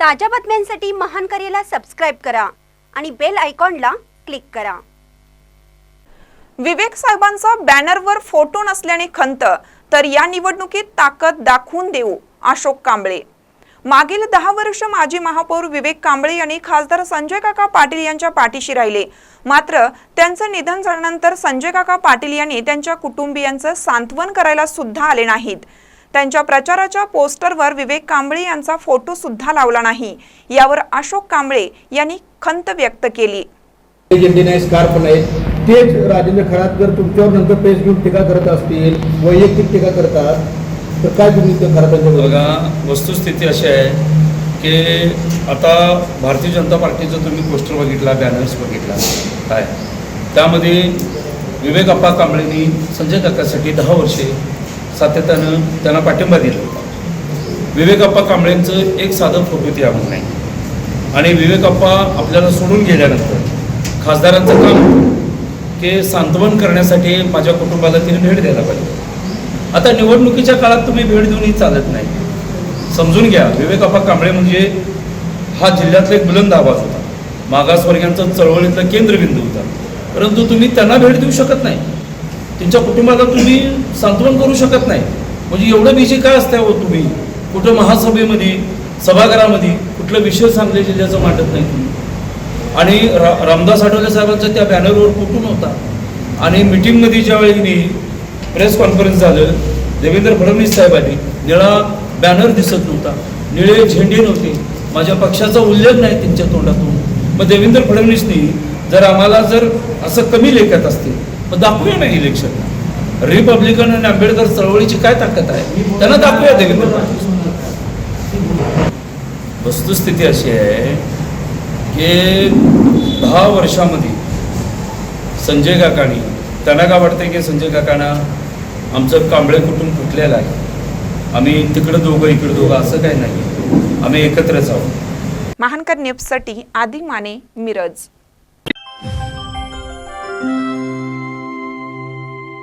ताज्या बातम्यांसाठी महान करेला सबस्क्राईब करा आणि बेल आयकॉनला क्लिक करा. विवेक साहेबांचा बॅनरवर फोटो नसल्याने खंत तर या निवडणुकीत ताकद दाखवून देऊ अशोक कांबळे. मागील दहा वर्ष माजी महापौर विवेक कांबळे यांनी खासदार संजय काका पाटील यांच्या पाठीशी राहिले. मात्र त्यांचं निधन झाल्यानंतर संजय काका पाटील यांनी त्यांच्या कुटुंबियांचं सांत्वन करायला सुद्धा आले नाहीत. त्यांच्या प्रचाराच्या पोस्टरवर विवेक कांबळे यांचा फोटो सुद्धा लावला नाही. यावर अशोक कांबळे यांनी खंत व्यक्त केली. तेच राजेंद्र खरात जर तुमच्यावर नंतर पेज घेऊन टीका करत असतील वैयक्तिक टीका करतात तर काय तुम्ही ते खरातांच्या बघा वस्तुस्थिती अशी आहे की आता भारतीय जनता पार्टीचं तुम्ही पोस्टर बघितला बॅनर्स बघितला काय? त्यामध्ये विवेक अप्पा कांबळेंनी संजय काकासाठी दहा वर्षे सातत्यानं त्यांना पाठिंबा दिला. होता विवेकअप्पा कांबळेंचं एक साधं फोटो त्यामध्ये नाही आणि विवेक अप्पा आपल्याला सोडून गेल्यानंतर खासदारांचं काम होतं की सांत्वन करण्यासाठी माझ्या कुटुंबाला तिने भेट द्यायला पाहिजे. आता निवडणुकीच्या काळात तुम्ही भेट देऊनही चालत नाही. समजून घ्या विवेकप्पा कांबळे म्हणजे हा जिल्ह्यातला एक बुलंद आवाज होता. मागासवर्गीयांचा चळवळीतला केंद्रबिंदू होता. परंतु तुम्ही त्यांना भेट देऊ शकत नाही. त्यांच्या कुटुंबाला तुम्ही सांत्वन करू शकत नाही. म्हणजे एवढं बिझी काय असताय हो तुम्ही? कुठं महासभेमध्ये सभागृहामध्ये कुठलं विषय सांगले ज्याचं मांडत नाही तुम्ही. आणि रा रामदास आठवले साहेबांचा त्या बॅनरवर कुठून होता आणि मिटिंगमध्ये ज्यावेळी प्रेस कॉन्फरन्स झालं देवेंद्र फडणवीस साहेबांनी निळा बॅनर दिसत नव्हता. निळे झेंडे नव्हते. माझ्या पक्षाचा उल्लेख नाही त्यांच्या तोंडातून. मग देवेंद्र फडणवीसनी जर आम्हाला जर असं कमी लेखत असतील मग दाखवूया ना इलेक्शनला रिपब्लिकन आणि आंबेडकर चळवळीची काय ताकद आहे? त्यांना दाखवूया देवेंद्र वस्तुस्थिती अशी आहे की दहा वर्षामध्ये संजय काकाणी त्यांना काय वाटतं की संजय काकांना आमचं कांबळे कुटुंब फुटलेलं आहे? आम्ही तिकडं दोघं इकडं दोघं असं काही नाही. आम्ही एकत्रच आहोत. महानकर न्यूजसाठी आदी माने मिरज.